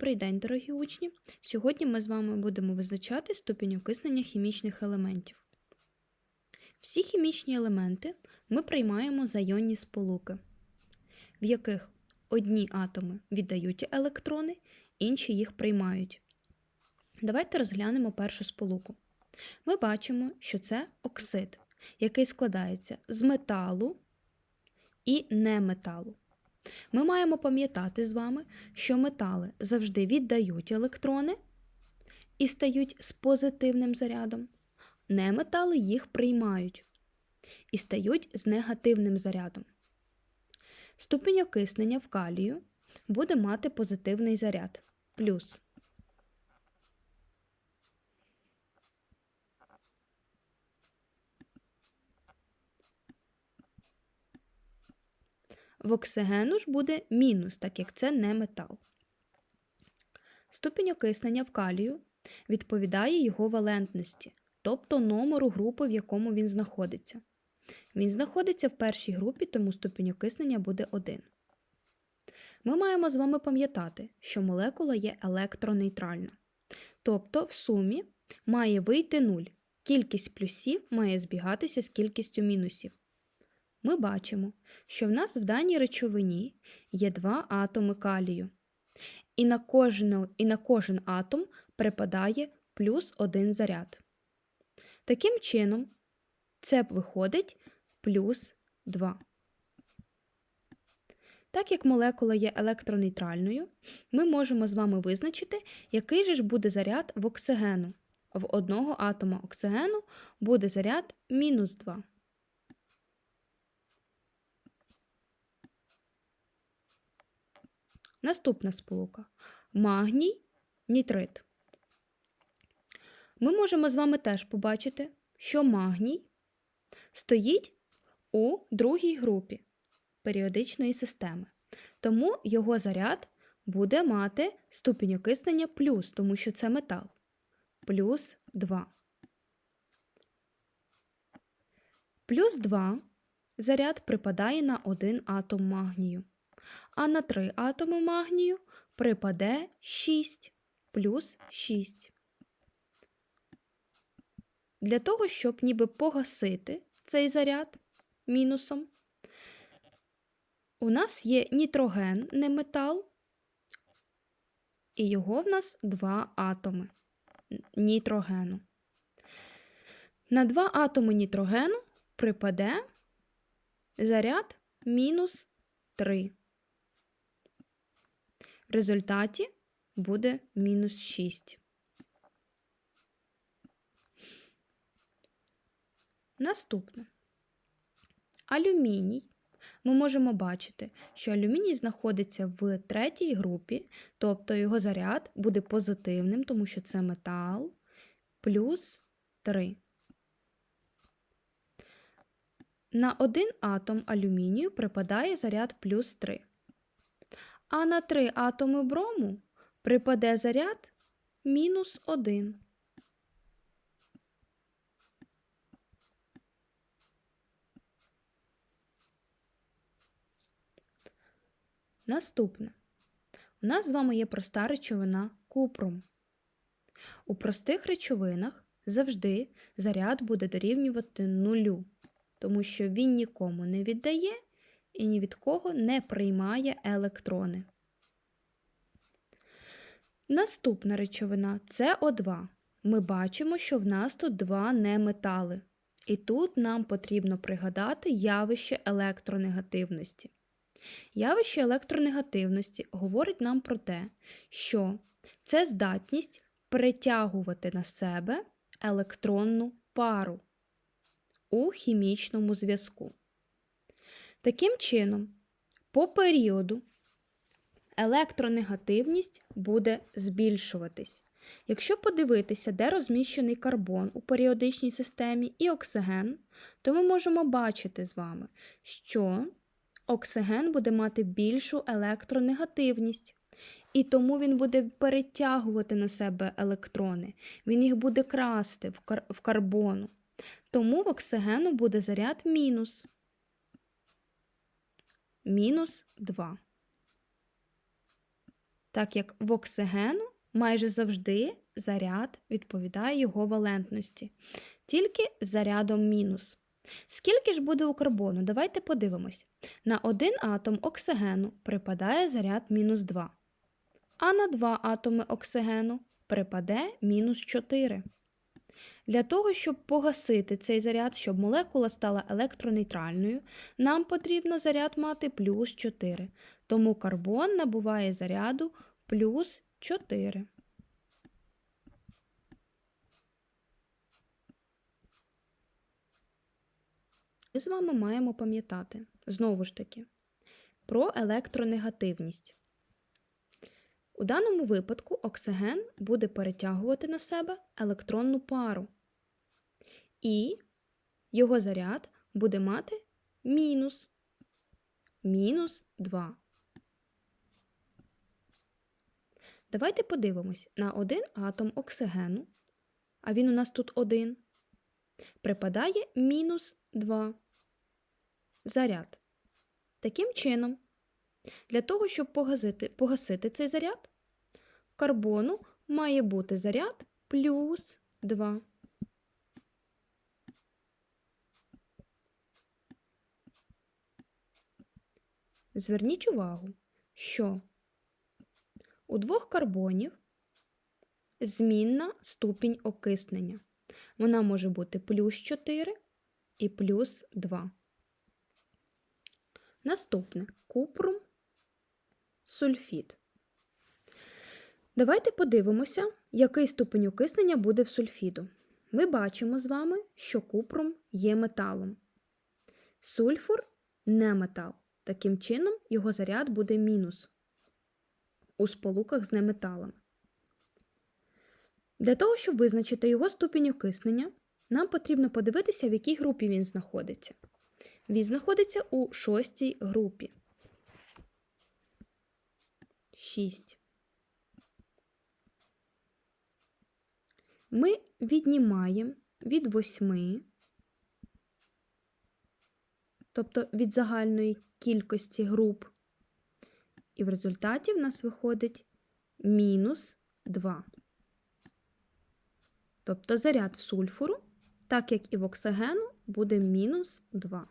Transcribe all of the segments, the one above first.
Добрий день, дорогі учні! Сьогодні ми з вами будемо визначати ступінь окиснення хімічних елементів. Всі хімічні елементи ми приймаємо за йонні сполуки, в яких одні атоми віддають електрони, інші їх приймають. Давайте розглянемо першу сполуку. Ми бачимо, що це оксид, який складається з металу і неметалу. Ми маємо пам'ятати з вами, що метали завжди віддають електрони і стають з позитивним зарядом. Неметали їх приймають і стають з негативним зарядом. Ступінь окиснення в калію буде мати позитивний заряд плюс. В оксигену ж буде мінус, так як це не метал. Ступінь окиснення в калію відповідає його валентності, тобто номеру групи, в якому він знаходиться. Він знаходиться в першій групі, тому ступінь окиснення буде 1. Ми маємо з вами пам'ятати, що молекула є електронейтральна. Тобто в сумі має вийти 0. Кількість плюсів має збігатися з кількістю мінусів ми бачимо, що в нас в даній речовині є два атоми калію, і на кожен, і на кожен атом припадає плюс один заряд. Таким чином, це виходить плюс 2. Так як молекула є електронейтральною, ми можемо з вами визначити, який же ж буде заряд в оксигену. В одного атома оксигену буде заряд мінус 2. Наступна сполука магній, нітрит. Ми можемо з вами теж побачити, що магній стоїть у другій групі періодичної системи. Тому його заряд буде мати ступінь окиснення плюс, тому що це метал. Плюс 2. Плюс 2 заряд припадає на один атом магнію а на 3 атоми магнію припаде 6 плюс 6. Для того, щоб ніби погасити цей заряд мінусом, у нас є нітроген, не метал, і його в нас два атоми нітрогену. На два атоми нітрогену припаде заряд мінус 3. В результаті буде мінус 6. Наступне. Алюміній. Ми можемо бачити, що алюміній знаходиться в третій групі, тобто його заряд буде позитивним, тому що це метал, плюс 3. На один атом алюмінію припадає заряд плюс 3 а на три атоми брому припаде заряд мінус 1. Наступне. У нас з вами є проста речовина купрум. У простих речовинах завжди заряд буде дорівнювати нулю, тому що він нікому не віддає і ні від кого не приймає електрони. Наступна речовина СО2. Ми бачимо, що в нас тут два неметали. І тут нам потрібно пригадати явище електронегативності. Явище електронегативності говорить нам про те, що це здатність притягувати на себе електронну пару у хімічному зв'язку. Таким чином, по періоду електронегативність буде збільшуватись. Якщо подивитися, де розміщений карбон у періодичній системі і оксиген, то ми можемо бачити з вами, що оксиген буде мати більшу електронегативність, і тому він буде перетягувати на себе електрони, він їх буде красти в, кар в карбону. Тому в оксигену буде заряд мінус мінус 2. так як в оксигену майже завжди заряд відповідає його валентності, тільки з зарядом мінус. Скільки ж буде у карбону? Давайте подивимось. На один атом оксигену припадає заряд мінус 2, а на два атоми оксигену припаде мінус 4. Для того, щоб погасити цей заряд, щоб молекула стала електронейтральною, нам потрібно заряд мати плюс 4. Тому карбон набуває заряду плюс 4. Ми з вами маємо пам'ятати, знову ж таки, про електронегативність. У даному випадку оксиген буде перетягувати на себе електронну пару, і його заряд буде мати мінус, мінус 2. Давайте подивимось на один атом оксигену, а він у нас тут один, припадає мінус 2 заряд. Таким чином, для того, щоб погасити, погасити цей заряд, карбону має бути заряд плюс 2. Зверніть увагу, що у двох карбонів змінна ступінь окиснення. Вона може бути плюс 4 і плюс 2. Наступне купрум сульфід. Давайте подивимося, який ступень окиснення буде в сульфіду. Ми бачимо з вами, що купрум є металом. Сульфур не метал. Таким чином, його заряд буде мінус у сполуках з неметалами. Для того, щоб визначити його ступінь окиснення, нам потрібно подивитися, в якій групі він знаходиться. Він знаходиться у шостій групі. 6. Ми віднімаємо від 8, тобто від загальної кількості груп, і в результаті в нас виходить мінус 2. Тобто заряд в сульфуру, так як і в оксигену, буде мінус 2.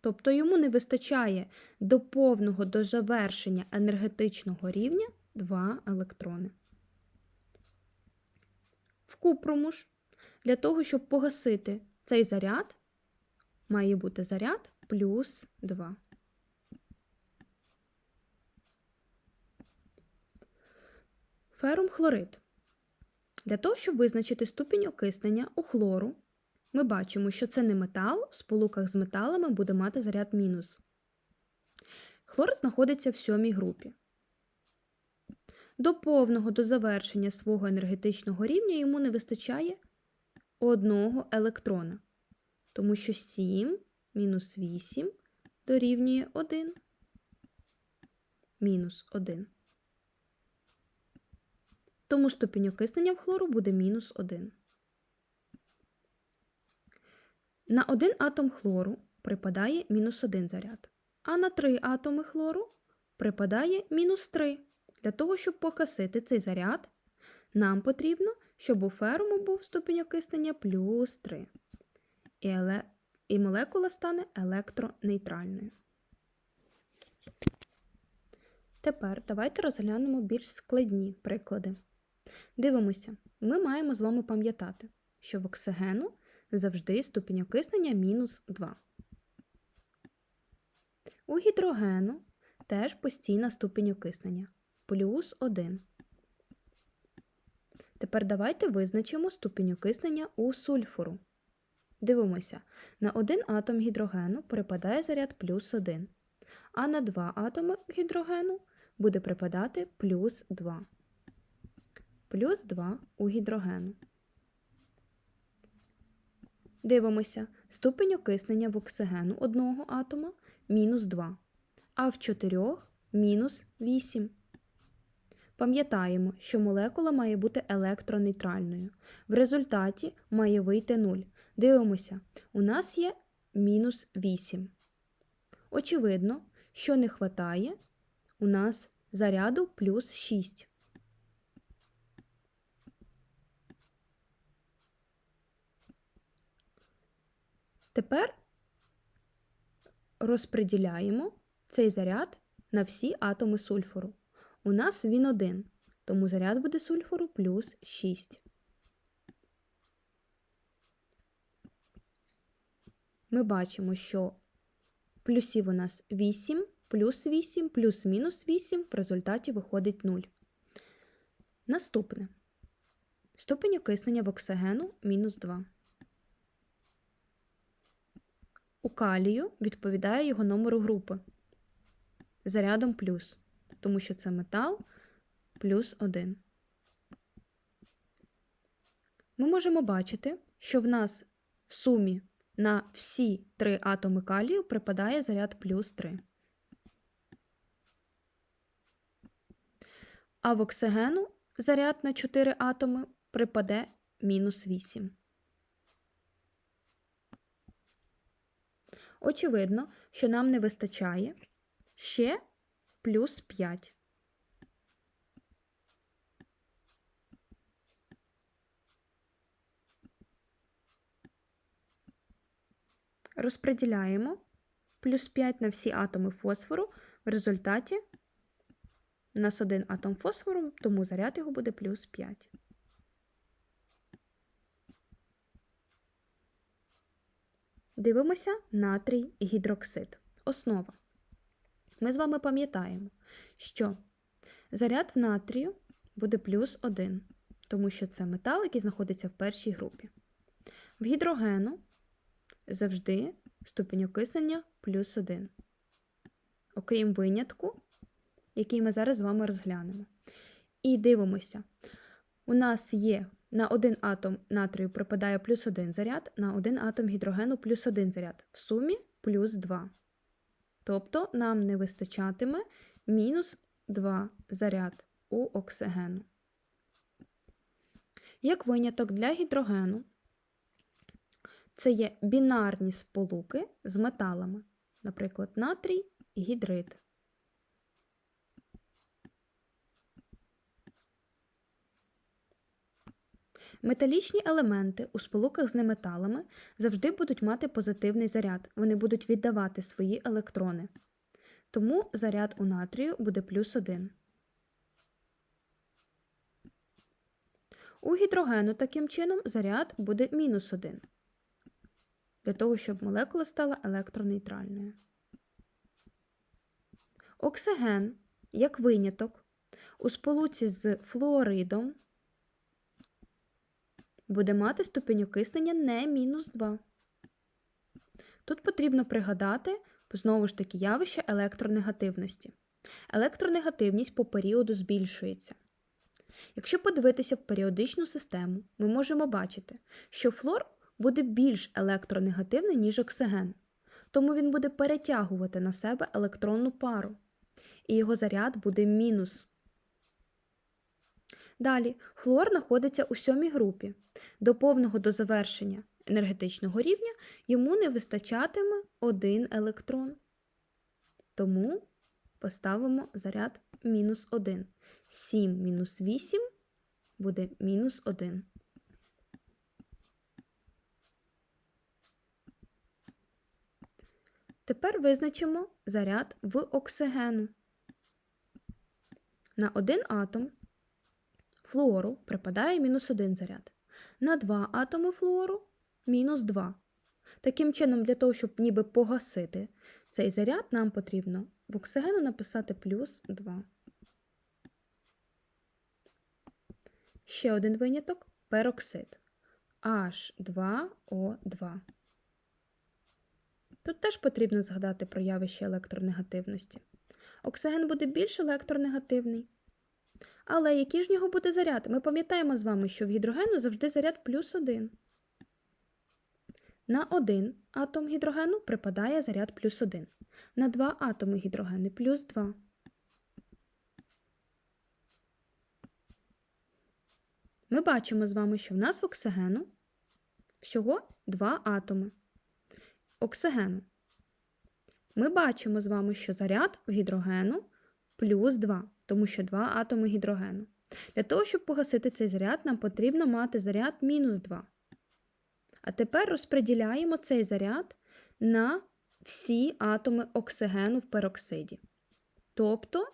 Тобто йому не вистачає до повного до завершення енергетичного рівня 2 електрони. В купруму ж для того, щоб погасити цей заряд, має бути заряд плюс 2. Ферум хлорид. Для того, щоб визначити ступінь окиснення у хлору, ми бачимо, що це не метал, в сполуках з металами буде мати заряд мінус. Хлор знаходиться в сьомій групі. До повного до завершення свого енергетичного рівня йому не вистачає одного електрона, тому що 7 мінус 8 дорівнює 1 мінус 1. Тому ступінь окиснення в хлору буде мінус 1. На один атом хлору припадає мінус 1 заряд, а на 3 атоми хлору припадає мінус 3. Для того, щоб погасити цей заряд, нам потрібно, щоб у ферму був ступінь окиснення плюс 3. І, еле... і молекула стане електронейтральною. Тепер давайте розглянемо більш складні приклади. Дивимося, ми маємо з вами пам'ятати, що в оксигену завжди ступінь окиснення мінус 2. У гідрогену теж постійна ступінь окиснення плюс 1. Тепер давайте визначимо ступінь окиснення у сульфуру. Дивимося, на один атом гідрогену припадає заряд плюс 1, а на два атоми гідрогену буде припадати плюс 2. Плюс 2 у гідрогену. Дивимося, ступінь окиснення в оксигену одного атома мінус 2, а в чотирьох мінус 8. Пам'ятаємо, що молекула має бути електронейтральною. В результаті має вийти 0. Дивимося, у нас є мінус 8. Очевидно, що не вистачає у нас заряду плюс 6. Тепер розподіляємо цей заряд на всі атоми сульфуру. У нас він один, тому заряд буде сульфуру плюс 6. Ми бачимо, що плюсів у нас 8, плюс 8, плюс мінус 8, в результаті виходить 0. Наступне. Ступень окиснення в оксигену мінус 2. У калію відповідає його номеру групи зарядом плюс, тому що це метал плюс 1. Ми можемо бачити, що в нас в сумі на всі три атоми калію припадає заряд плюс 3. А в оксигену заряд на 4 атоми припаде мінус 8. Очевидно, що нам не вистачає ще плюс 5. Розподіляємо плюс 5 на всі атоми фосфору. В результаті у нас один атом фосфору, тому заряд його буде плюс 5. Дивимося натрій гідроксид. Основа. Ми з вами пам'ятаємо, що заряд в натрію буде плюс 1, тому що це метал, який знаходиться в першій групі. В гідрогену завжди ступінь окиснення плюс 1. Окрім винятку, який ми зараз з вами розглянемо. І дивимося, у нас є на один атом натрію припадає плюс 1 заряд, на один атом гідрогену плюс 1 заряд. В сумі плюс 2. Тобто нам не вистачатиме мінус 2 заряд у оксигену. Як виняток для гідрогену, це є бінарні сполуки з металами, наприклад, натрій і гідрид. Металічні елементи у сполуках з неметалами завжди будуть мати позитивний заряд, вони будуть віддавати свої електрони. Тому заряд у натрію буде плюс 1. У гідрогену таким чином заряд буде мінус 1. Для того, щоб молекула стала електронейтральною. Оксиген, як виняток, у сполуці з флуоридом буде мати ступінь окиснення не мінус 2. Тут потрібно пригадати, знову ж таки, явище електронегативності. Електронегативність по періоду збільшується. Якщо подивитися в періодичну систему, ми можемо бачити, що флор буде більш електронегативний, ніж оксиген, тому він буде перетягувати на себе електронну пару, і його заряд буде мінус. Далі флуор знаходиться у сьомій групі. До повного до завершення енергетичного рівня йому не вистачатиме один електрон. Тому поставимо заряд мінус 1. 7 мінус 8 буде мінус 1. Тепер визначимо заряд в оксигену. На один атом флуору припадає мінус 1 заряд. На 2 атоми флуору мінус 2. Таким чином, для того, щоб ніби погасити цей заряд, нам потрібно в оксигену написати плюс 2. Ще один виняток пероксид H2O2. Тут теж потрібно згадати про явище електронегативності. Оксиген буде більш електронегативний. Але який ж нього буде заряд? Ми пам'ятаємо з вами, що в гідрогену завжди заряд плюс 1. На один атом гідрогену припадає заряд плюс 1. На два атоми гідрогени плюс 2. Ми бачимо з вами, що в нас в оксигену всього два атоми. Оксигену. Ми бачимо з вами, що заряд в гідрогену плюс 2, тому що 2 атоми гідрогену. Для того, щоб погасити цей заряд, нам потрібно мати заряд мінус 2. А тепер розподіляємо цей заряд на всі атоми оксигену в пероксиді. Тобто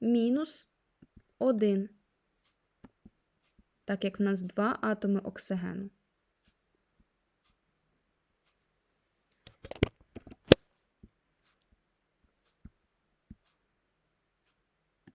мінус 1. Так як в нас два атоми оксигену.